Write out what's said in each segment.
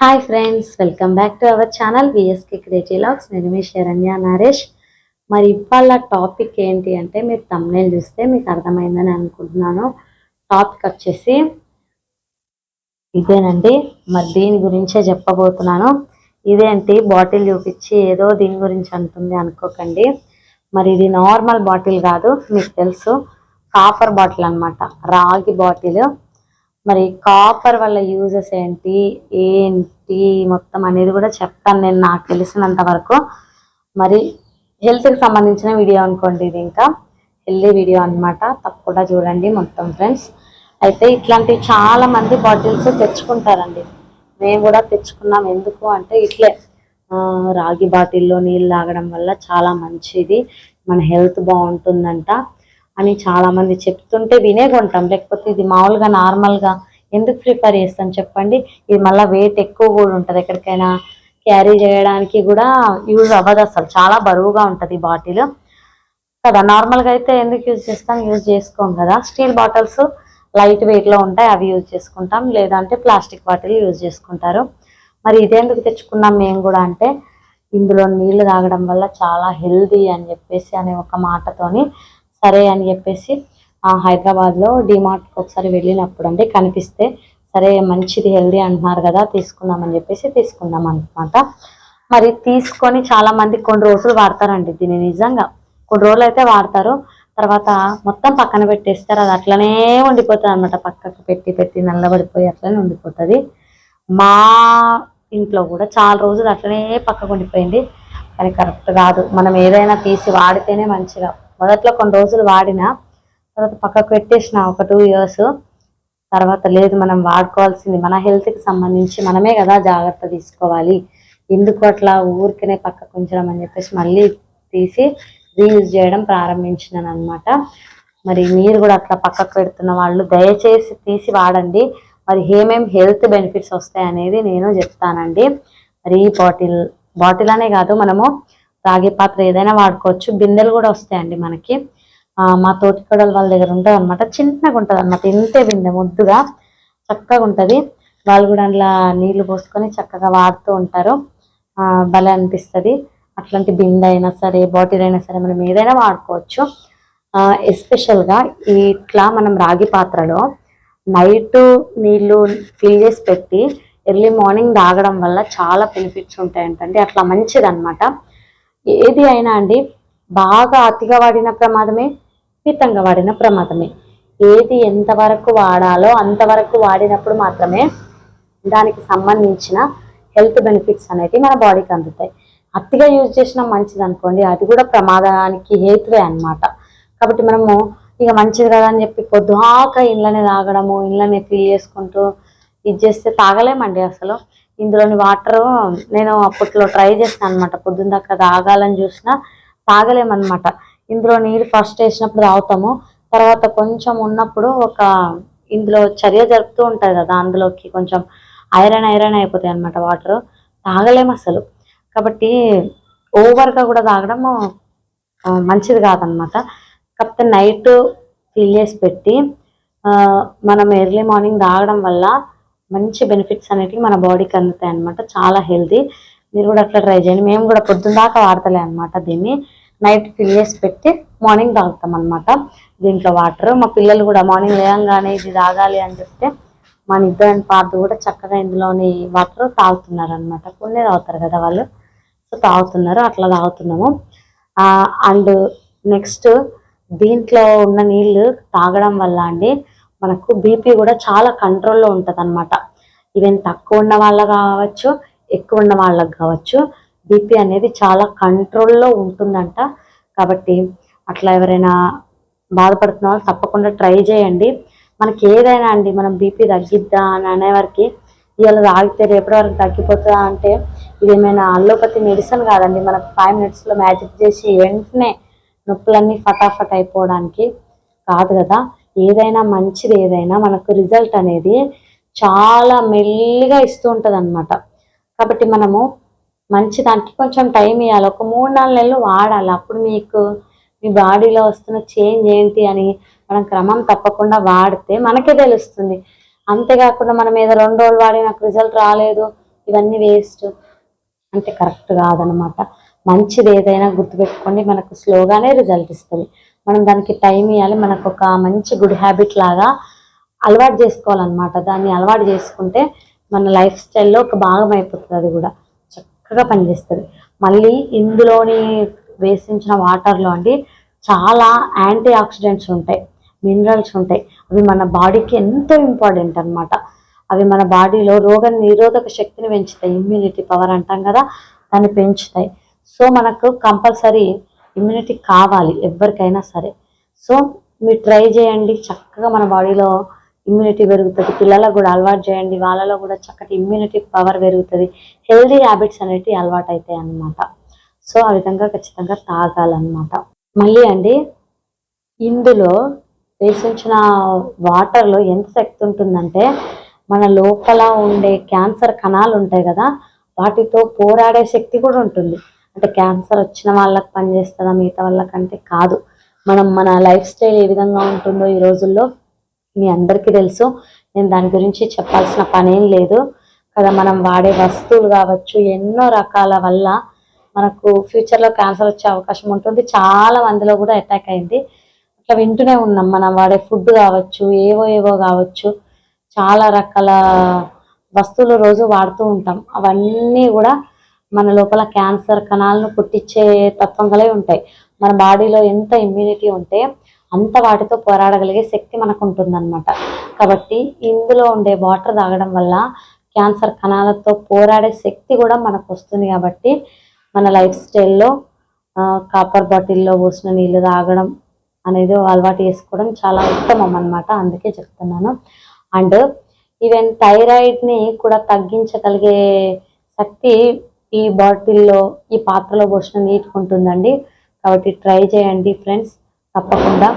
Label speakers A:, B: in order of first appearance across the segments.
A: Hi friends welcome back to our channel VSK creative logs నేను మీ శరణ్య నరేష్. మరి ఇవాళ టాపిక్ ఏంటి అంటే మీరు తమ్నేల్ చూస్తే మీకు అర్థమైందని అనుకుంటున్నాను. టాపిక్ వచ్చేసి ఇదేనండి. మరి దీని గురించే చెప్పబోతున్నాను. ఇదేంటి? బాటిల్ చూపించి ఏదో దీని గురించి అంటుంది అనుకోకండి. మరి ఇది నార్మల్ బాటిల్ కాదు మీకు తెలుసు. కాపర్ బాటిల్ అనమాట రాగి బాటిల్ మరి కాపర్ వల్ల యూజెస్ ఏంటి ఏంటి మొత్తం అనేది కూడా చెప్తాను నేను నాకు తెలిసినంత వరకు. మరి హెల్త్కి సంబంధించిన వీడియో అనుకోండి ఇది ఇంకా. హెల్దీ వీడియో అన్నమాట. తప్పకుండా చూడండి మొత్తం ఫ్రెండ్స్ అయితే ఇట్లాంటి చాలా మంది బాటిల్స్ తెచ్చుకుంటారండి. మేము కూడా తెచ్చుకున్నాం. ఎందుకు అంటే ఇట్లే రాగి బాటిల్లో నీళ్ళు తాగడం వల్ల చాలా మంచిది. మన హెల్త్ బాగుంటుందంట. అని చాలా మంది చెప్తుంటే వినే కొంటాం లేకపోతే ఇది మామూలుగా నార్మల్గా ఎందుకు ప్రిఫర్ చేస్తాం చెప్పండి. ఇది మళ్ళీ వెయిట్ ఎక్కువ కూడా ఉంటుంది. ఎక్కడికైనా క్యారీ చేయడానికి కూడా యూజ్ అవ్వదు అసలు. చాలా బరువుగా ఉంటుంది ఈ బాటిల్ కదా నార్మల్గా అయితే ఎందుకు యూజ్ చేస్తాం? యూజ్ చేసుకోం కదా. స్టీల్ బాటిల్స్ లైట్ వెయిట్లో ఉంటాయి. అవి యూజ్ చేసుకుంటాం. లేదంటే ప్లాస్టిక్ బాటిల్ యూజ్ చేసుకుంటారు. మరి ఇదేందుకు తెచ్చుకున్నాం మేము కూడా అంటే ఇందులో నీళ్ళు తాగడం వల్ల చాలా హెల్దీ అని చెప్పేసి అనే ఒక మాటతోని సరే అని చెప్పేసి ఆ హైదరాబాద్ ఒకసారి వెళ్ళినప్పుడు అండి కనిపిస్తే సరే మంచిది హెల్దీ అంటున్నారు కదా తీసుకుందామని చెప్పేసి తీసుకుందాం అనమాట మరి తీసుకొని చాలామంది కొన్ని రోజులు వాడతారండి దీన్ని నిజంగా. కొన్ని రోజులు అయితే వాడతారు. తర్వాత మొత్తం పక్కన పెట్టేస్తారు. అది అట్లనే ఉండిపోతుంది అనమాట పక్కకు పెట్టి పెట్టి నల్లబడిపోయి అట్లనే ఉండిపోతుంది. మా ఇంట్లో కూడా చాలా రోజులు అట్లనే పక్కకు ఉండిపోయింది. కానీ కరెక్ట్ కాదు. మనం ఏదైనా తీసి వాడితేనే మంచిగా. మొదట్లో కొన్ని రోజులు వాడిన తర్వాత పక్కకు పెట్టేసిన ఒక టూ ఇయర్స్ తర్వాత లేదు మనం వాడుకోవాల్సింది మన హెల్త్కి సంబంధించి మనమే కదా జాగ్రత్త తీసుకోవాలి. ఎందుకు అట్లా ఊరికనే పక్కకు ఉంచడం అని చెప్పేసి మళ్ళీ తీసి రీయూజ్ చేయడం ప్రారంభించినాను అనమాట మరి మీరు కూడా అట్లా పక్కకు పెడుతున్న వాళ్ళు దయచేసి తీసి వాడండి. మరి ఏమేమి హెల్త్ బెనిఫిట్స్ వస్తాయి అనేది నేను చెప్తానండి. మరి ఈ బాటిల్ బాటిల్ అనే కాదు మనము రాగి పాత్ర ఏదైనా వాడుకోవచ్చు. బిందెలు కూడా వస్తాయండి మనకి. మా తోటి కోడలు వాళ్ళ దగ్గర ఉంటుంది అనమాట చిన్నగా ఉంటుంది అనమాట ఇంతే బిందె ముద్దుగా చక్కగా ఉంటుంది. వాళ్ళు కూడా అందులో నీళ్ళు పోసుకొని చక్కగా వాడుతూ ఉంటారు. ఆ, భలే అనిపిస్తుంది. అట్లాంటి బిందె అయినా సరే బాటిల్ అయినా సరే మనం ఏదైనా వాడుకోవచ్చు. ఆ, ఎస్పెషల్గా ఇట్లా మనం రాగి పాత్రలో నైట్ నీళ్ళు ఫిల్ చేసి పెట్టి ఎర్లీ మార్నింగ్ తాగడం వల్ల చాలా బెనిఫిట్స్ ఉంటాయంటండి. అట్లా మంచిది అనమాట ఏది అయినా అండి బాగా అతిగా వాడిన ప్రమాదమే మితంగా వాడిన ప్రమాదమే. ఏది ఎంతవరకు వాడాలో అంతవరకు వాడినప్పుడు మాత్రమే దానికి సంబంధించిన హెల్త్ బెనిఫిట్స్ అనేవి మన బాడీకి అందుతాయి. అతిగా యూజ్ చేసినా మంచిది అనుకోండి అది కూడా ప్రమాదానికి హేతువే అన్నమాట. కాబట్టి మనము ఇక మంచిది కదా అని చెప్పి పొద్దుహాక ఇంట్లోనే తాగడము ఇంట్లోనే ఫీల్ చేసుకుంటూ ఇది చేస్తే తాగలేమండి అసలు. ఇందులోని వాటర్ నేను అప్పట్లో ట్రై చేస్తాను అనమాట పొద్దున్న దాకా తాగాలని చూసినా తాగలేమన్నమాట. ఇందులో నీరు ఫస్ట్ వేసినప్పుడు తాగుతాము. తర్వాత కొంచెం ఉన్నప్పుడు ఒక ఇందులో చర్య జరుపుతూ ఉంటుంది కదా అందులోకి కొంచెం ఐరన్ ఐరన్ అయిపోతాయి అనమాట వాటర్. తాగలేము అసలు. కాబట్టి ఓవర్గా కూడా తాగడం మంచిది కాదనమాట కాకపోతే నైట్ ఫిల్ చేసి పెట్టి మనం ఎర్లీ మార్నింగ్ తాగడం వల్ల మంచి బెనిఫిట్స్ అనేటివి మన బాడీకి అందుతాయి అనమాట చాలా హెల్తీ మీరు కూడా అట్లా ట్రై చేయండి. మేము కూడా పొద్దున్న దాకా వాడతలే అనమాట దీన్ని. నైట్ ఫిల్ చేసి పెట్టి మార్నింగ్ తాగుతాం అనమాట దీంట్లో వాటర్ మా పిల్లలు కూడా మార్నింగ్ లేయంగానే ఇది తాగాలి అని చెప్తే మా నిద్ర అండ్ పార్ట్ కూడా చక్కగా ఇందులోని వాటర్ తాగుతున్నారు అనమాట కొన్ని తాగుతారు కదా వాళ్ళు. సో తాగుతున్నారు. అట్లా తాగుతున్నాము. అండ్ నెక్స్ట్ దీంట్లో ఉన్న నీళ్ళు తాగడం వల్ల అండి మనకు బీపీ కూడా చాలా కంట్రోల్లో ఉంటుంది అనమాట ఈవెన్ తక్కువ ఉన్న వాళ్ళ కావచ్చు ఎక్కువ ఉన్న వాళ్ళకి కావచ్చు బీపీ అనేది చాలా కంట్రోల్లో ఉంటుందంట. కాబట్టి అట్లా ఎవరైనా బాధపడుతున్న వాళ్ళు తప్పకుండా ట్రై చేయండి. మనకి ఏదైనా అండి మనం బీపీ తగ్గిద్దా అని అనేవారికి ఇవాళ తాగితే రేపటి వరకు తగ్గిపోతుందా అంటే ఇదేమైనా అల్లోపతి మెడిసిన్ కాదండి. మనకు ఫైవ్ మినిట్స్లో మ్యాజిక్ చేసి వెంటనే నొప్పులన్నీ ఫటాఫట్ అయిపోవడానికి కాదు కదా. ఏదైనా మంచిది ఏదైనా మనకు రిజల్ట్ అనేది చాలా మెల్లిగా ఇస్తూ ఉంటుంది అనమాట కాబట్టి మనము మంచి దానికి కొంచెం టైం ఇవ్వాలి ఒక మూడు నాలుగు నెలలు వాడాలి. అప్పుడు మీకు మీ బాడీలో వస్తున్న చేంజ్ ఏంటి అని మనం క్రమం తప్పకుండా వాడితే మనకే తెలుస్తుంది. అంతేకాకుండా మనం ఏదో రెండు రోజులు వాడి నాకు రిజల్ట్ రాలేదు ఇవన్నీ వేస్ట్ అంటే కరెక్ట్ కాదనమాట మంచిది ఏదైనా గుర్తుపెట్టుకోండి. మనకు స్లోగానే రిజల్ట్ ఇస్తుంది. మనం దానికి టైం ఇవ్వాలి మనకు ఒక మంచి గుడ్ హ్యాబిట్ లాగా అలవాటు చేసుకోవాలన్నమాట. దాన్ని అలవాటు చేసుకుంటే మన లైఫ్ స్టైల్లో ఒక భాగం అయిపోతుంది అది కూడా. చక్కగా పనిచేస్తుంది. మళ్ళీ ఇందులోని వేసించిన వాటర్లో అండి చాలా యాంటీ ఆక్సిడెంట్స్ ఉంటాయి. మినరల్స్ ఉంటాయి. అవి మన బాడీకి ఎంతో ఇంపార్టెంట్ అన్నమాట. అవి మన బాడీలో రోగ నిరోధక శక్తిని పెంచుతాయి. ఇమ్యూనిటీ పవర్ అంటాం కదా దాన్ని పెంచుతాయి. సో మనకు కంపల్సరీ ఇమ్యూనిటీ కావాలి ఎవరికైనా సరే. సో మీరు ట్రై చేయండి చక్కగా మన బాడీలో ఇమ్యూనిటీ పెరుగుతుంది. పిల్లలకు కూడా అలవాటు చేయండి వాళ్ళలో కూడా చక్కటి ఇమ్యూనిటీ పవర్ పెరుగుతుంది. హెల్దీ హ్యాబిట్స్ అనేటివి అలవాటు అవుతాయి అన్నమాట. సో ఆ విధంగా ఖచ్చితంగా తాగాలన్నమాట. మళ్ళీ అండి ఇందులో వేసించిన వాటర్లో ఎంత శక్తి ఉంటుందంటే మన లోపల ఉండే క్యాన్సర్ కణాలు ఉంటాయి కదా వాటితో పోరాడే శక్తి కూడా ఉంటుంది. అంటే క్యాన్సర్ వచ్చిన వాళ్ళకి పనిచేస్తుందా మిగతా వాళ్ళకంటే కాదు. మనం మన లైఫ్ స్టైల్ ఏ విధంగా ఉంటుందో ఈ రోజుల్లో మీ అందరికీ తెలుసు. నేను దాని గురించి చెప్పాల్సిన పనేం లేదు. కదా మనం వాడే వస్తువులు కావచ్చు ఎన్నో రకాల వల్ల మనకు ఫ్యూచర్లో క్యాన్సర్ వచ్చే అవకాశం ఉంటుంది. చాలా మందిలో కూడా అటాక్ అయింది. అట్లా వింటూనే ఉన్నాం. మనం వాడే ఫుడ్ కావచ్చు ఏవో ఏవో కావచ్చు చాలా రకాల వస్తువులు రోజు వాడుతూ ఉంటాం. అవన్నీ కూడా మన లోపల క్యాన్సర్ కణాలను పుట్టించే తత్వం ఉంటాయి. మన బాడీలో ఎంత ఇమ్యూనిటీ ఉంటే అంత వాటితో పోరాడగలిగే శక్తి మనకు ఉంటుందన్నమాట కాబట్టి ఇందులో ఉండే వాటర్ తాగడం వల్ల క్యాన్సర్ కణాలతో పోరాడే శక్తి కూడా మనకు వస్తుంది కాబట్టి మన లైఫ్ స్టైల్లో కాపర్ బాటిల్లో పోసిన నీళ్ళు తాగడం అనేది అలవాటు చేసుకోవడం చాలా ఉత్తమం అన్నమాట అందుకే చెప్తున్నాను. అండ్ ఈవెన్ థైరాయిడ్ని కూడా తగ్గించగలిగే శక్తి ఈ బాటిల్లో ఈ పాత్రలో పోసిన నీటుకుంటుందండి కాబట్టి ట్రై చేయండి ఫ్రెండ్స్ తప్పకుండా.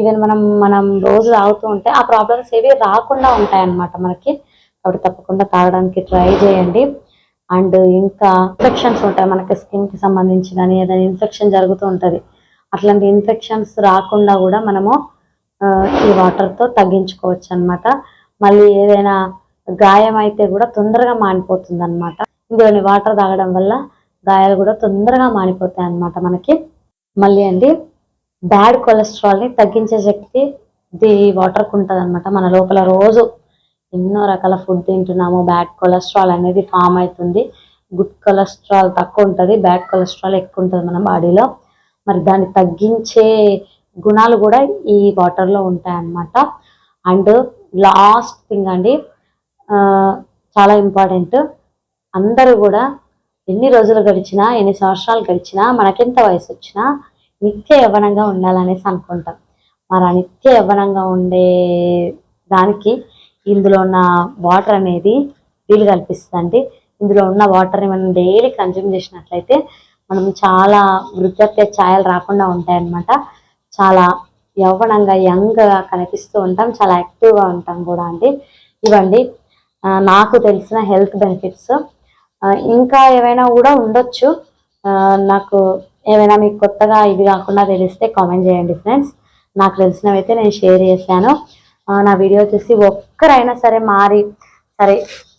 A: ఈవెన్ మనం మనం రోజు తాగుతూ ఉంటే ఆ ప్రాబ్లమ్స్ ఏవి రాకుండా ఉంటాయన్నమాట మనకి. కాబట్టి తప్పకుండా తాగడానికి ట్రై చేయండి. అండ్ ఇంకా ఇన్ఫెక్షన్స్ ఉంటాయి మనకి స్కిన్కి సంబంధించి కానీ ఏదైనా ఇన్ఫెక్షన్ జరుగుతూ ఉంటుంది. అట్లాంటి ఇన్ఫెక్షన్స్ రాకుండా కూడా మనము ఈ వాటర్తో తగ్గించుకోవచ్చు అన్నమాట మళ్ళీ ఏదైనా గాయం అయితే కూడా తొందరగా మానిపోతుంది అనమాట ఇందులోని వాటర్ తాగడం వల్ల గాయాలు కూడా తొందరగా మానిపోతాయి అన్నమాట మనకి. మళ్ళీ అండి బ్యాడ్ కొలెస్ట్రాల్ని తగ్గించే శక్తి ఇది వాటర్కి ఉంటుంది అనమాట మన లోపల రోజు ఎన్నో రకాల ఫుడ్ తింటున్నాము బ్యాడ్ కొలెస్ట్రాల్ అనేది ఫామ్ అవుతుంది. గుడ్ కొలెస్ట్రాల్ తక్కువ ఉంటుంది బ్యాడ్ కొలెస్ట్రాల్ ఎక్కువ ఉంటుంది మన బాడీలో. మరి దాన్ని తగ్గించే గుణాలు కూడా ఈ వాటర్లో ఉంటాయి అన్నమాట అండ్ లాస్ట్ థింగ్ అండి ఆ, చాలా ఇంపార్టెంట్ అందరూ కూడా ఎన్ని రోజులు గడిచినా ఎన్ని సంవత్సరాలు గడిచినా మనకెంత వయసు వచ్చినా నిత్య యవ్వనంగా ఉండాలనేసి అనుకుంటాం. మరి ఆ నిత్య యవ్వనంగా ఉండే దానికి ఇందులో ఉన్న వాటర్ అనేది వీలు కల్పిస్తుందండి. ఇందులో ఉన్న వాటర్ని మనం డైలీ కన్జ్యూమ్ చేసినట్లయితే మనం చాలా వృద్ధత్య ఛాయలు రాకుండా ఉంటాయన్నమాట. చాలా యవ్వనంగా యంగ్గా కనిపిస్తూ ఉంటాం. చాలా యాక్టివ్గా ఉంటాం కూడా అండి. ఇవండి నాకు తెలిసిన హెల్త్ బెనిఫిట్స్. ఇంకా ఏవైనా కూడా ఉండొచ్చు. నాకు ఏమైనా మీకు కొత్తగా ఇది కాకుండా తెలిస్తే కామెంట్ చేయండి ఫ్రెండ్స్. నాకు తెలిసినవి అయితే నేను షేర్ చేశాను. నా వీడియో చూసి ఒక్కరైనా సరే మారి సరే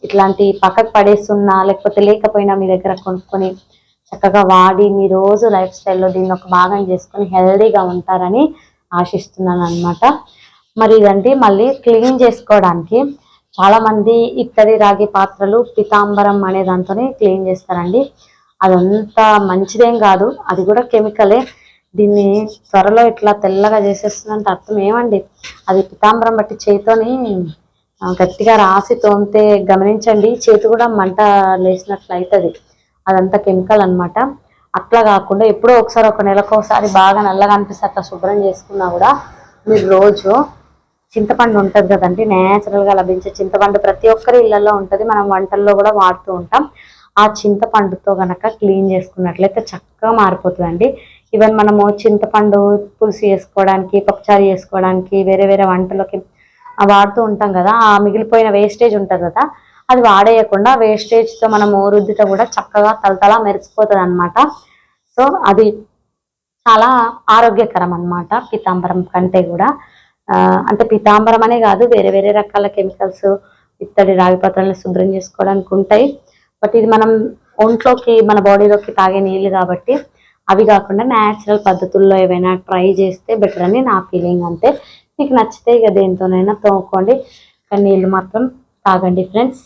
A: ఇట్లాంటి పక్కకు పడేస్తున్నా లేకపోతే లేకపోయినా మీ దగ్గర కొనుక్కొని చక్కగా వాడి మీ రోజు లైఫ్ స్టైల్లో దీన్ని ఒక భాగం చేసుకొని హెల్దీగా ఉంటారని ఆశిస్తున్నాను అనమాట మరి ఇదండి మళ్ళీ క్లీన్ చేసుకోవడానికి చాలా మంది ఇత్తడి రాగి పాత్రలు పితాంబరం అనే దాంతోనే క్లీన్ చేస్తారండి. అదంతా మంచిదేం కాదు. అది కూడా కెమికలే. దీన్ని త్వరలో ఇట్లా తెల్లగా చేసేస్తుందంటే అర్థం ఏమండి? అది పితాంబరం బట్టి చేతితోని గట్టిగా రాసి తోమితే గమనించండి. చేతి కూడా మంట లేచినట్లు అవుతుంది అదంతా కెమికల్ అన్నమాట. అట్లా కాకుండా ఎప్పుడో ఒకసారి ఒక నెలకు ఒకసారి బాగా నల్లగా అనిపిస్తే అట్లా శుభ్రం చేసుకున్నా కూడా మీరు రోజు చింతపండు ఉంటుంది కదండి న్యాచురల్గా లభించే చింతపండు ప్రతి ఒక్కరి ఇళ్ళలో ఉంటుంది. మనం వంటల్లో కూడా వాడుతూ ఉంటాం. ఆ చింతపండుతో గనక క్లీన్ చేసుకున్నట్లయితే చక్కగా మారిపోతుందండి. ఈవెన్ మనము చింతపండు పులుసు చేసుకోవడానికి పప్పుచారు చేసుకోవడానికి వేరే వేరే వంటలోకి వాడుతూ ఉంటాం కదా. ఆ మిగిలిపోయిన వేస్టేజ్ ఉంటుంది కదా. అది వాడేయకుండా వేస్టేజ్తో మనం మనము కూడా చక్కగా తలతలా మెరిసిపోతుంది అనమాట సో అది చాలా ఆరోగ్యకరం అనమాట పీతాంబరం కంటే కూడా. అంటే పీతాంబరం అనే కాదు వేరే వేరే రకాల కెమికల్స్ ఇత్తడి రాగి పాత్రలను శుభ్రం చేసుకోవడానికి ఉంటాయి. బట్ ఇది మనం ఒంట్లోకి మన బాడీలోకి తాగే నీళ్ళు కాబట్టి అవి కాకుండా న్యాచురల్ పద్ధతుల్లో ఏవైనా ట్రై చేస్తే బెటర్ అని నా ఫీలింగ్ అంతే. మీకు నచ్చితే ఇక దేంతోనైనా తోముకోండి. కానీ నీళ్ళు మాత్రం తాగండి ఫ్రెండ్స్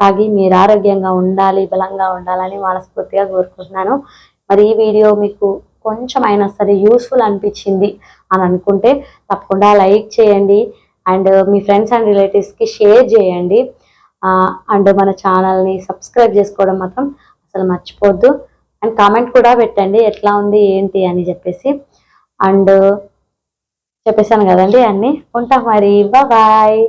A: తాగి మీరు ఆరోగ్యంగా ఉండాలి బలంగా ఉండాలని మనస్ఫూర్తిగా కోరుకుంటున్నాను. మరి ఈ వీడియో మీకు కొంచెం అయినా సరే యూస్ఫుల్ అనిపించింది అని అనుకుంటే తప్పకుండా లైక్ చేయండి. అండ్ మీ ఫ్రెండ్స్ అండ్ రిలేటివ్స్కి షేర్ చేయండి. అండ్ మన ఛానల్ని సబ్స్క్రైబ్ చేసుకోవడం మాత్రం అసలు మర్చిపోద్దు అండ్ కామెంట్ కూడా పెట్టండి ఎట్లా ఉంది ఏంటి అని చెప్పేసి. అండ్ చెప్పేసాను కదండి అన్నీ. ఉంటాం మరి. బాయ్